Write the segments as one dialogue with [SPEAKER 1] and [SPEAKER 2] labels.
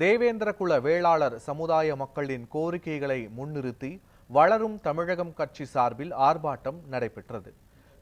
[SPEAKER 1] தேவேந்திரகுல வேளாளர் சமுதாய மக்களின் கோரிக்கைகளை முன்னிறுத்தி வளரும் தமிழகம் கட்சி சார்பில் ஆர்ப்பாட்டம் நடைபெற்றது.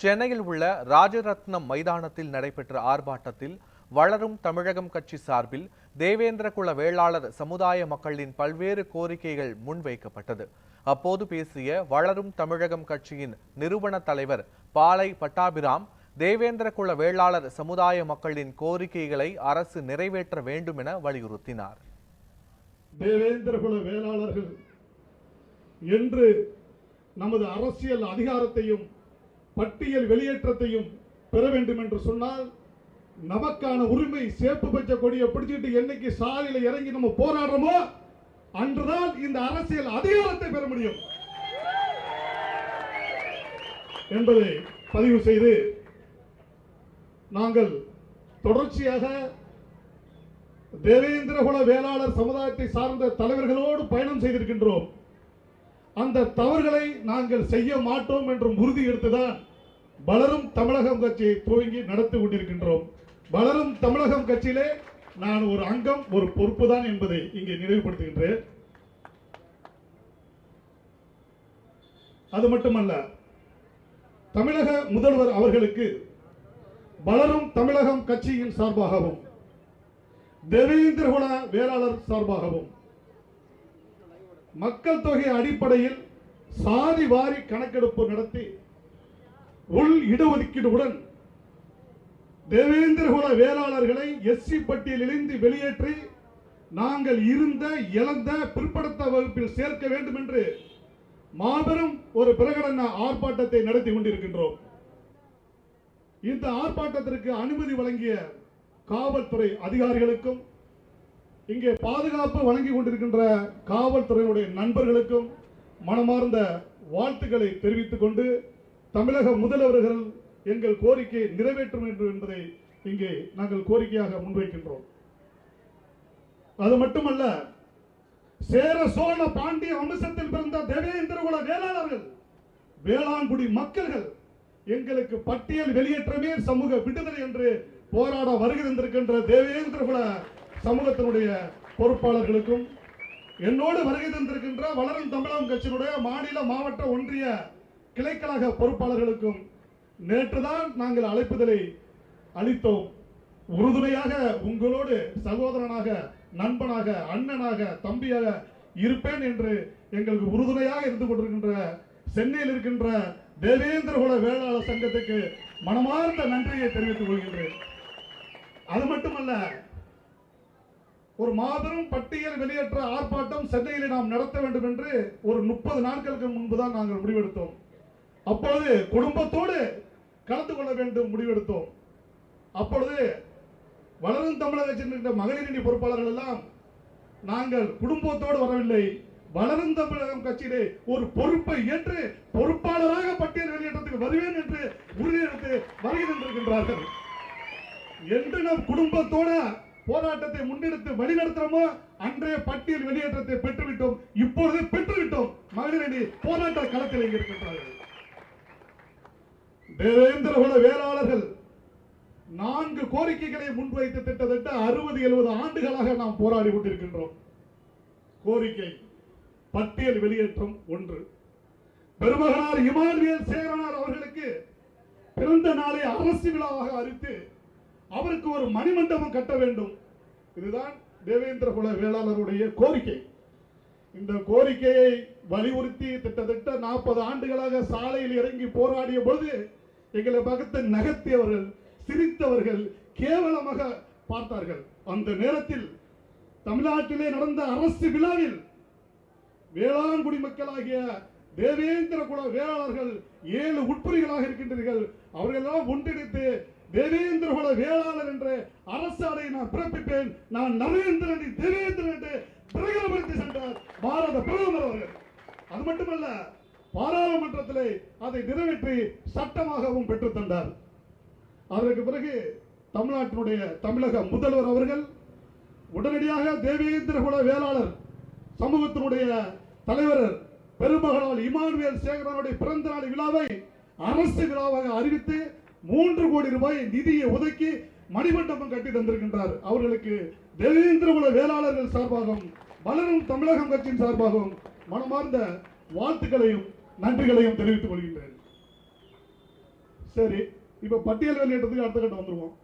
[SPEAKER 1] சென்னையில் உள்ள ராஜரத்னம் மைதானத்தில் நடைபெற்ற ஆர்ப்பாட்டத்தில் வளரும் தமிழகம் கட்சி சார்பில் தேவேந்திரகுல வேளாளர் சமுதாய மக்களின் பல்வேறு கோரிக்கைகள் முன்வைக்கப்பட்டது. அப்போது பேசிய வளரும் தமிழகம் கட்சியின் நிறுவன தலைவர் பாலை பட்டாபிராம் தேவேந்திரகுல வேளாளர் சமுதாய மக்களின் கோரிக்கைகளை அரசு நிறைவேற்ற வேண்டும் என வலியுறுத்தினார்.
[SPEAKER 2] தேவேந்திரகுல வேளாளர்கள் என்று நமது அரசியல் அதிகாரத்தையும் பட்டியல் வெளியேற்றத்தையும் பெற வேண்டும் என்று சொன்னால் நமக்கான உரிமை சேப்பு பச்ச கொடியை பிடிச்சிட்டு என்னைக்கு சாலையில இறங்கி நம்ம போராடுறோமோ அன்றுதான் இந்த அரசியல் அதிகாரத்தை பெற முடியும். என்பதை பதிவு செய்து நாங்கள் தொடர்ச்சியாக தேவேந்திரகுல வேளாளர் சமுதாயத்தை சார்ந்த தலைவர்களோடு பயணம் செய்திருக்கின்றோம். அந்த தவறுகளை நாங்கள் செய்ய மாட்டோம் என்றும் உறுதி எடுத்துதான் வளரும் தமிழகம் கட்சியை துவங்கி நடத்தி கொண்டிருக்கின்றோம். வளரும் தமிழகம் கட்சியிலே நான் ஒரு அங்கம் ஒரு பொறுப்பு தான் என்பதை இங்கே நினைவுபடுத்துகின்றேன். அது மட்டுமல்ல தமிழக முதல்வர் அவர்களுக்கு வளரும் தமிழகம் கட்சியின் சார்பாகவும் தேவேந்திரகுல வேளாளர் சார்பாகவும் மக்கள் தொகை அடிப்படையில் சாதி வாரி கணக்கெடுப்பு நடத்தி உள் இடஒதுக்கீடுடன் தேவேந்திரகுல வேளாளர்களை எஸ்சி பட்டியலிலிருந்து வெளியேற்றி நாங்கள் இருந்த இழந்த பிற்படுத்த வகுப்பில் சேர்க்க வேண்டும் என்று மாபெரும் ஒரு பிரகடன ஆர்ப்பாட்டத்தை நடத்தி கொண்டிருக்கின்றோம். இந்த ஆர்ப்பாட்டத்திற்கு அனுமதி வழங்கிய காவல்துறை அதிகாரிகளுக்கும் இங்கே பாதுகாப்பு வழங்கி கொண்டிருக்கின்ற காவல்துறையினுடைய நண்பர்களுக்கும் மனமார்ந்த வாழ்த்துக்களை தெரிவித்துக் கொண்டு தமிழக முதல்வர்கள் எங்கள் கோரிக்கையை நிறைவேற்றும் என்று என்பதை இங்கே நாங்கள் கோரிக்கையாக முன்வைக்கின்றோம். அது மட்டுமல்ல சேர சோழ பாண்டிய வம்சத்தில் பிறந்த தேவேந்திரகுல வேளாளர்கள் வேளாண்குடி மக்கள்கள் எங்களுக்கு பட்டியல் வெளியேற்றமே சமூக விடுதலை என்று போராட வருகை தேவேந்திர தேவேந்திரகுல சமூகத்தினுடைய பொறுப்பாளர்களுக்கும் என்னோடு வருகை தந்திருக்கின்ற வளரும் தமிழகம் கட்சியினுடைய மாநில மாவட்ட ஒன்றிய கிளைக்கழக பொறுப்பாளர்களுக்கும் நேற்றுதான் நாங்கள் அழைப்புதலை அளித்தோம். உறுதுணையாக உங்களோடு சகோதரனாக நண்பனாக அண்ணனாக தம்பியாக இருப்பேன் என்று எங்களுக்கு உறுதுணையாக இருந்து கொண்டிருக்கின்ற சென்னையில் இருக்கின்ற தேவேந்திரகுல வேளாளர் சங்கத்துக்கு மனமார்ந்த நன்றியை தெரிவித்துக் கொள்கின்றேன். அது மட்டுமல்ல ஒரு மாபெரும் பட்டியல் வெளியேற்ற ஆர்ப்பாட்டம் சென்னையில் நாம் நடத்த வேண்டும் என்று ஒரு முப்பது நாட்களுக்கு முன்புதான் நாங்கள் முடிவெடுத்தோம். அப்பொழுது குடும்பத்தோடு கலந்து கொள்ள வேண்டும் முடிவெடுத்தோம். அப்பொழுது வளரும் தமிழகத்தில் இருக்கின்ற மகளிரணி பொறுப்பாளர்கள் எல்லாம் நாங்கள் குடும்பத்தோடு வரவில்லை. வளரும் தமிழகம் கட்சியிலே ஒரு பொறுப்பை ஏற்று பொறுப்பாளராக பட்டியல் வெளியேற்றத்துக்கு வருவேன் என்று உறுதியெடுத்து வருகை தந்திருக்கின்றார்கள். என்று நம் குடும்பத்தோட போராட்டத்தை முன்னெடுத்து வழிநடத்துறோமோ அன்றைய பட்டியல் வெளியேற்றத்தை பெற்றுவிட்டோம். இப்பொழுது பெற்றுவிட்டோம். மகளிரணி போராட்ட களத்தில் இருக்கின்றார்கள் இருக்கின்றார்கள். தேவேந்திரகுல வேளாளர்கள் நான்கு கோரிக்கைகளை முன்வைத்து திட்டத்தட்ட அறுபது எழுபது ஆண்டுகளாக நாம் போராடி கொண்டிருக்கின்றோம். கோரிக்கை. பட்டியல் வெளியேற்றம் ஒன்று. பெருமகனார் இமானுவேல் சேரனார் அவர்களுக்கு பிறந்த நாளை அரசு விழாவாக அறிவித்து அவருக்கு ஒரு மணிமண்டபம் கட்ட வேண்டும். இதுதான் தேவேந்திரகுல வேளாளருடைய கோரிக்கை. இந்த கோரிக்கையை வலியுறுத்தி திட்டத்தட்ட நாற்பது ஆண்டுகளாக சாலையில் இறங்கி போராடிய பொழுது எங்களை பக்கத்து நகர்த்தியவர்கள் சிரித்தவர்கள் கேவலமாக பார்த்தார்கள். அந்த நேரத்தில் தமிழ்நாட்டிலே நடந்த அரசு விழாவில் வேளாண்குடி மக்களாகிய தேவேந்திர குல வேளாளர்கள் ஏழு உட்புரிகளாக இருக்கின்றீர்கள். அவர்களெல்லாம் ஒன்றிணைத்து தேவேந்திர குல வேளாளர் என்ற அரசாடை நான் பிறப்பிப்பேன். நான் நரேந்திரன் தேவேந்திரன் என்று பிரகடனப்படுத்தி சென்றார் பாரத பிரதமர் அவர்கள். அது மட்டுமல்ல பாராளுமன்றத்திலே அதை நிறைவேற்றி சட்டமாகவும் பெற்றுத் தந்தார். அதற்கு பிறகு தமிழ்நாட்டினுடைய தமிழக முதல்வர் அவர்கள் உடனடியாக தேவேந்திர குல வேளாளர் சமூகத்தினுடைய தலைவர் பெருமகளால் இமானுவேல் சேகரனுடைய பிறந்த நாள் விழாவை அரசு விழாவாக அறிவித்து மூன்று கோடி ரூபாய் நிதியை ஒதுக்கி மணிமண்டபம் கட்டி தந்திருக்கின்றார். அவர்களுக்கு தேவேந்திரகுல வேளாளர்கள் சார்பாகவும் வளரும் தமிழகம் கட்சியின் சார்பாகவும் மனமார்ந்த வாழ்த்துக்களையும் நன்றிகளையும் தெரிவித்துக் கொள்கின்றேன். சரி இப்ப பட்டியல் வெளியேற்றத்துக்கு அடுத்த கட்டம் வந்துருவோம்.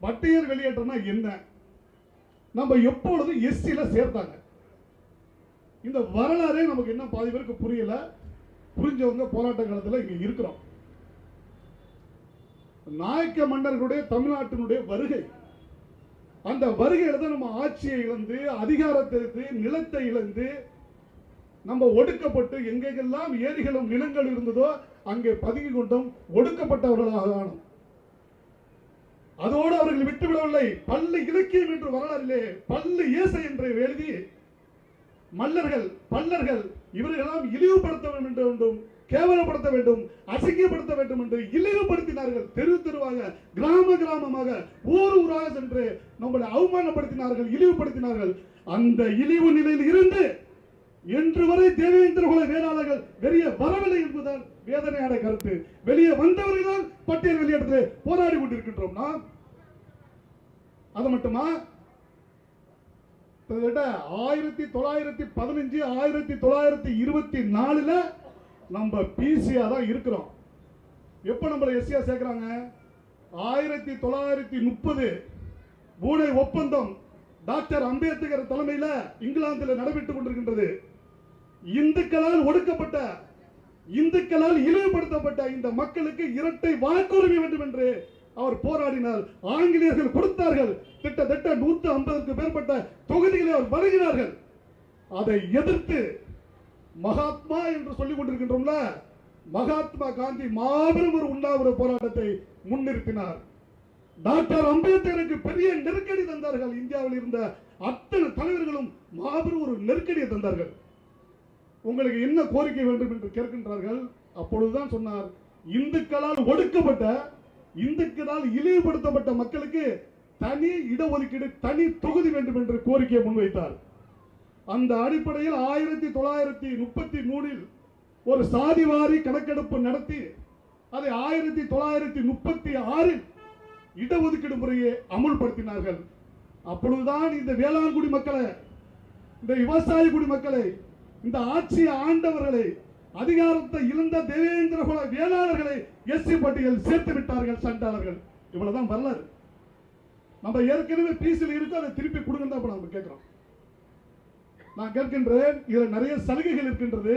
[SPEAKER 2] பட்டியல் வெளியேற்றம்னா என்ன? நம்ம எப்பொழுது எஸ்சியில் சேர்த்தாங்க. இந்த வரலாறே நமக்கு என்ன பாதி பேருக்கு புரியல. புரிஞ்சவங்க போராட்ட காலத்துல இங்க இருக்கிறோம். நாயக்க மன்னர்களுடைய தமிழ்நாட்டினுடைய வருகை. அந்த வருகையில தான் நம்ம ஆட்சியை இழந்து அதிகாரத்தை இழந்து நிலத்தை இழந்து நம்ம ஒடுக்கப்பட்டு எங்கெங்கெல்லாம் ஏரிகளும் நிலங்கள் இருந்ததோ அங்கே பதுங்கி கொண்டும் ஒடுக்கப்பட்டவர்களாக ஆனோம். அதோடு அவர்கள் விட்டுவிடவில்லை. பல்லு இலக்கியம் என்று வரலாறிலே பல்லு இயேசை என்று எழுதி மல்லர்கள் பல்லர்கள் இவர்களெல்லாம் இழிவுபடுத்த வேண்டும் என்றும் கேவலப்படுத்த வேண்டும் அசிங்கப்படுத்த வேண்டும் என்று இழிவுபடுத்தினார்கள். தெரு தெருவாக கிராம கிராமமாக ஊர் ஊராக சென்று நம்மளை அவமானப்படுத்தினார்கள் இழிவுபடுத்தினார்கள். அந்த இழிவு நிலையில் இருந்து இன்று வரை தேவேந்திர குல வேளாளர்கள் வெளியே வரவில்லை என்பதுதான் வேதனையான கருத்து. வெளியே வந்தவர்கள் தான் பட்டியல் வெளியேற்றத்தில் போராடி கொண்டிருக்கின்றோம். நாம்? அது மட்டுமா? கிட்டத்தட்ட ஆயிரத்தி தொள்ளாயிரத்தி பதினஞ்சு ஆயிரத்தி தொள்ளாயிரத்தி இருபத்தி நாலுல நம்ம பிசியா தான் இருக்கிறோம். எப்ப நம்மளை எஸ்சியா சேர்க்கிறாங்க? ஆயிரத்தி தொள்ளாயிரத்தி முப்பது பூனை ஒப்பந்தம் டாக்டர் அம்பேத்கர் தலைமையில இங்கிலாந்தில் நடைபெற்றுக் கொண்டிருக்கின்றது. இந்துக்களால் ஒடுக்கப்பட்ட இந்துக்களால் இழிவுபடுத்தப்பட்ட இந்த மக்களுக்கு இரட்டை வாக்குரிமை வேண்டும் என்று அவர் போராடினார் ஆங்கிலேயர்கள் கொடுத்தார்கள். கிட்டத்தட்ட நூத்தி ஐம்பதுக்கு மேற்பட்ட தொகுதிகளை அவர் வருகிறார்கள் அதை எதிர்த்து மகாத்மா என்று சொல்லிக் கொண்டிருக்கின்றோம்ல மகாத்மா காந்தி மாபெரும் ஒரு உண்ணாவிர போராட்டத்தை முன்னிறுத்தினார். டாக்டர் அம்பேத்கருக்கு பெரிய நெருக்கடி தந்தார்கள். இந்தியாவில் இருந்த அத்தனை தலைவர்களும் மாபெரும் ஒரு நெருக்கடியை தந்தார்கள். உங்களுக்கு என்ன கோரிக்கை வேண்டும் என்று கேட்கின்றார்கள்? அப்பொழுதுதான் சொன்னார் இந்துக்களால் ஒடுக்கப்பட்ட இந்துக்களால் இழிவுபடுத்தப்பட்ட மக்களுக்கு தனி இடஒதுக்கீடு தனி தொகுதி வேண்டும் என்று கோரிக்கையை முன்வைத்தார். அந்த அடிப்படையில் ஆயிரத்தி தொள்ளாயிரத்தி முப்பத்தி மூணில் ஒரு சாதிவாரி கணக்கெடுப்பு நடத்தி அதை ஆயிரத்தி தொள்ளாயிரத்தி முப்பத்தி ஆறில் இடஒதுக்கீடு முறையை அமுல்படுத்தினார்கள். அப்பொழுதுதான் இந்த வேளாண்குடி மக்களை இந்த விவசாய குடி மக்களை இந்த ஆட்சி ஆண்டவர்களை அதிகாரத்தை இழந்த தேவேந்திர குல வேளாளர்களை எஸ்சி பட்டியல் சேர்த்து விட்டார்கள் சண்டாளர்கள். இவ்வளவுதான் வரலாறு. நம்ம ஏற்கனவே பீசில் இருக்கு அதை திருப்பி கொடுங்கன்னு தான் நம்ம கேட்கிறோம் நான் கேட்கின்றேன் இதில் நிறைய சலுகைகள் இருக்கின்றது.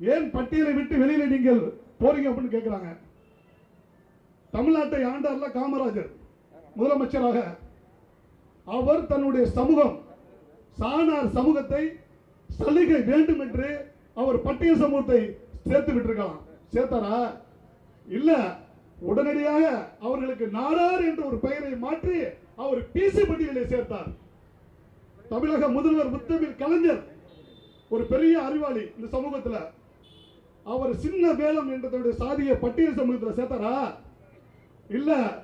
[SPEAKER 2] ஏன் பட்டியலை விட்டு வெளியில நீங்கள் போறீங்க அப்படின்னு கேட்கிறாங்க தமிழ்நாட்டை ஆண்டார்ல காமராஜர் முதலமைச்சராக அவர் தன்னுடைய சமூகம் சாணார் சமூகத்தை சலுகை வேண்டும் என்று அவர் பட்டியல் சமூகத்தை சேர்த்து விட்டுருக்கலாம். சேர்த்தாரா? இல்ல. உடனடியாக அவர்களுக்கு நாடார் என்ற ஒரு பெயரை மாற்றி அவர் பிசி பட்டியலை சேர்த்தார். தமிழக முதல்வர் முத்தமிழ் கலைஞர் ஒரு பெரிய அறிவாளி இந்த சமூகத்துல. அவர் சின்ன வேலம் என்ற தன்னுடைய சாதிய பட்டியல் சமூகத்தில் சேர்த்தாரா? இல்ல.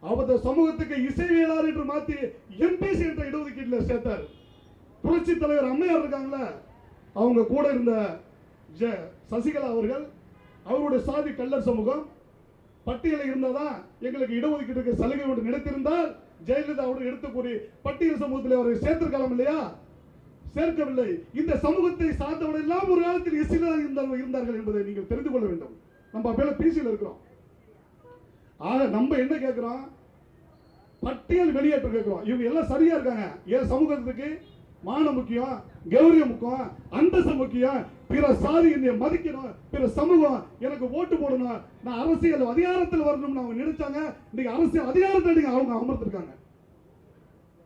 [SPEAKER 2] அவர் சமூகத்துக்கு இசைவியலாளர் என்று மாத்தி எம்பிசி என்ற இடஒதுக்கீட்டில் சேர்த்தார். புரட்சி தலைவர் அம்மையார் இருக்காங்கள அவங்க கூட இருந்த ஜ- சசிகலா அவர்கள் அவருடைய சாதி கள்ளர் சமூகம் பட்டியலில் இருந்ததா எங்களுக்கு இடஒதுக்கீட்டுக்கு சலுகை ஒன்று நினைத்திருந்தால் ஜெயலலிதாவோடு எடுத்து கூறி பட்டியல் சமூகத்தில் அவரை சேர்த்திருக்கலாம் இல்லையா? சேர்க்கவில்லை. இந்த சமூகத்தை சார்ந்தவர்கள் எல்லாம் ஒரு காலத்தில் எஸ்சிலாக இருந்தார்கள் இருந்தார்கள் என்பதை நீங்கள் தெரிந்து கொள்ள வேண்டும். நம்ம அப்பேல பிசியில் இருக்கிறோம். ஆக நம்ம என்ன கேட்கிறோம்? பட்டியல் வெளியேற்றம் கேட்கிறோம். இவங்க எல்லாம் சரியா இருக்காங்க. ஏன் சமூகத்துக்கு மானம் முக்கியம்? கௌரியம் முக்கியம் அந்தஸ்து முக்கியம் பிற சாதி என்னை மதிக்கணும் பிற சமூகம் எனக்கு ஓட்டு போடணும். நான் அரசியல் அதிகாரத்தில் வரணும்னு அவங்க நினைச்சாங்க. இன்னைக்கு அரசியல் அதிகாரத்தை நீங்க அவங்க அமர்ந்திருக்காங்க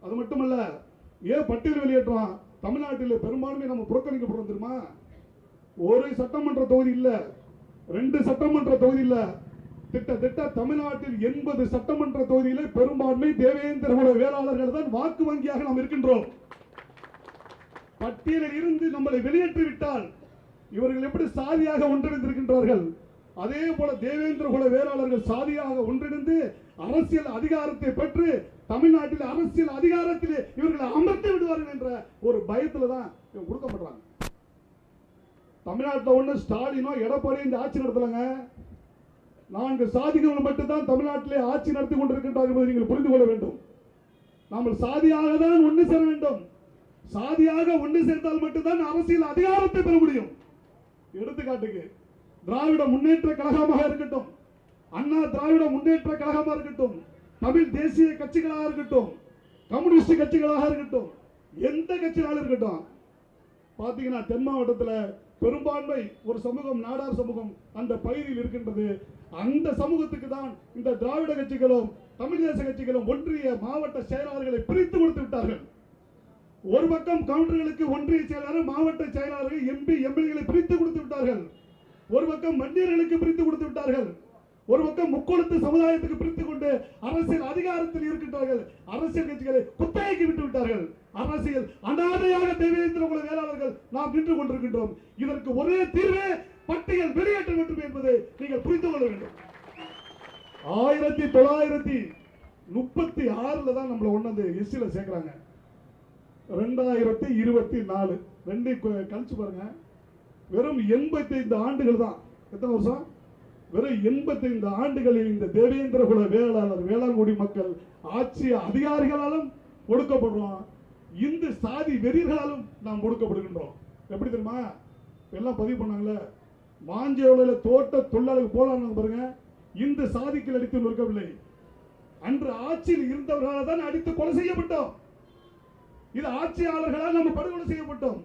[SPEAKER 2] அது மட்டுமல்ல ஏன் பட்டியல் வெளியேற்றம்? தமிழ்நாட்டில் பெரும்பான்மை நம்ம புறக்கணிக்கப்படுறோம் தெரியுமா? ஒரு சட்டமன்ற தொகுதி இல்ல ரெண்டு சட்டமன்ற தொகுதி இல்ல. கிட்டத்தட்ட தமிழ்நாட்டில் எண்பது சட்டமன்ற தொகுதியிலே பெரும்பான்மை தேவேந்திர வேளாளர்கள் தான் வாக்கு வங்கியாக நாம் இருக்கின்றோம். பட்டியலில் இருந்து நம்மளை வெளியேற்றி விட்டால் இவர்கள் எப்படி சாதியாக ஒன்றிணைந்திருக்கின்றார்கள்? அதே போல தேவேந்திர குல வேளாளர்கள் சாதியாக ஒன்றிணைந்து அரசியல் அதிகாரத்தை பெற்று தமிழ்நாட்டில் அரசியல் அதிகாரத்தில் இவர்களை அமர்த்தி விடுவார்கள் என்ற ஒரு பயத்தில் தான் இவங்க கொடுக்கப்படுறாங்க. தமிழ்நாட்டில் ஒன்று ஸ்டாலினோ எடப்பாடி இந்த ஆட்சி நடத்தலைங்க. நான்கு சாதிகள் மட்டும்தான் தமிழ்நாட்டிலே ஆட்சி நடத்தி கொண்டிருக்கின்றார் என்பதை நீங்கள் புரிந்து கொள்ள வேண்டும். நாம் சாதியாக தான் ஒன்று சேர வேண்டும். சாதியாக ஒன்று சேர்ந்தால் மட்டும்தான் அரசியல் அதிகாரத்தை பெற முடியும். எடுத்துக்காட்டுக்கு திராவிட முன்னேற்ற கழகமாக இருக்கட்டும் அண்ணா திராவிட முன்னேற்ற கழகமாக இருக்கட்டும் தமிழ் தேசிய கட்சிகளாக இருக்கட்டும் கம்யூனிஸ்ட் கட்சிகளாக இருக்கட்டும் எந்த கட்சியாலும் இருக்கட்டும் பார்த்தீங்கன்னா தென் மாவட்டத்தில் பெரும்பான்மை ஒரு சமூகம் நாடார் சமூகம் அந்த பகுதியில் இருக்கின்றது. அந்த சமூகத்துக்கு தான் இந்த திராவிட கட்சிகளும் தமிழ் தேச கட்சிகளும் ஒன்றிய மாவட்ட செயலாளர்களை பிரித்து கொடுத்து விட்டார்கள். ஒரு பக்கம் கவுண்டர்களுக்கு ஒன்றிய செயலாளர் மாவட்ட செயலாளர்கள் எம்பி எம்எல்ஏகளை பிரித்து கொடுத்து விட்டார்கள். ஒரு பக்கம் மண்டியர்களுக்கு பிரித்து கொடுத்து விட்டார்கள். ஒரு பக்கம் முக்கோணத்து சமுதாயத்துக்கு பிரித்து கொண்டு அரசியல் அதிகாரத்தில் இருக்கின்றார்கள். அரசியல் கட்சிகளை குத்தகைக்கு விட்டு விட்டார்கள். அரசியல் அனாதையாக தேவேந்திர உள்ள வேளாளர்கள் நாம் நின்று கொண்டிருக்கின்றோம். இதற்கு ஒரே தீர்வே பட்டியல் வெளியேற்ற வேண்டும் என்பதை நீங்கள் புரிந்து கொள்ள வேண்டும். ஆயிரத்தி தொள்ளாயிரத்தி முப்பத்தி ஆறுல தான் நம்மளை ஒண்ணு எஸ்சியில் சேர்க்கிறாங்க. ரெண்டாயிரத்தி இருபத்தி நாலு. ரெண்டு கழிச்சு பாருங்க. வெறும் எண்பத்தைந்து ஆண்டுகள் தான். எத்தனை வருஷம்? வெறும் எண்பத்தைந்து ஆண்டுகளில் இந்த தேவேந்திர குல வேளாளர் வேளாண்குடி மக்கள் ஆட்சி அதிகாரிகளாலும் ஒடுக்கப்படுறோம். இந்து சாதி வெறியர்களாலும் நாம் ஒடுக்கப்படுகின்றோம். எப்படி தெரியுமா? எல்லாம் பதிவு பண்ணாங்களே. மாஞ்சோலையில் தோட்ட தொழிலாளர்கள் போராடினாங்க பாருங்க. இந்து சாதிக்கு அடித்து நொறுக்கவில்லை. அன்று ஆட்சியில் இருந்தவர்களால் தான் அடித்து கொலை செய்யப்பட்டோம். இது ஆட்சியாளர்களால் நம்ம படுகொலை செய்யப்பட்டோம்.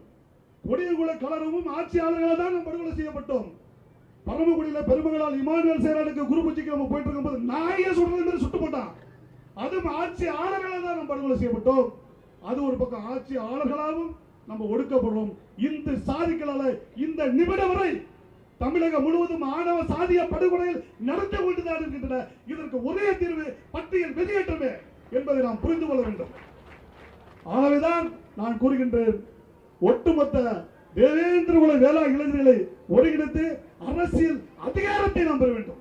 [SPEAKER 2] கொடியகுல கலரவும் ஆட்சியாளர்களால் தான் நம்ம படுகொலை செய்யப்பட்டோம். பரமக்குடியில பெருமகளால் இமானுவல் சேரானுக்கு குரு பூஜைக்கு நம்ம போயிட்டு இருக்கும்போது நாயே சொல்றது மாதிரி சுட்டு போட்டான். அதுவும் ஆட்சியாளர்களால் தான் நம்ம படுகொலை செய்யப்பட்டோம். அது ஒரு பக்கம் ஆட்சியாளர்களாகவும் நம்ம ஒடுக்கப்படுறோம். இந்த சாதிகளால இந்த நிமிடம் வரை தமிழகம் முழுவதும் ஆணவ சாதிய படுகொலையில் நடந்து கொண்டுதான் இருக்கின்றன. இதற்கு ஒரே தீர்வு பட்டியல் வெளியேற்றமே என்பதை நாம் புரிந்து கொள்ள வேண்டும். ஆகவேதான் நான் கூறுகின்றேன். ஒட்டுமொத்த தேவேந்திர குல வேளா இளைஞர்களை ஒருங்கிணைத்து அரசியல் அதிகாரத்தை நாம் பெற வேண்டும்.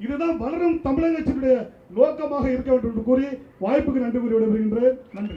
[SPEAKER 2] இதுதான் வளரும் தமிழக கட்சியினுடைய நோக்கமாக இருக்க வேண்டும் என்று கூறி வாய்ப்புக்கு நன்றி கூறி விடைபெறுகின்றேன். நன்றி.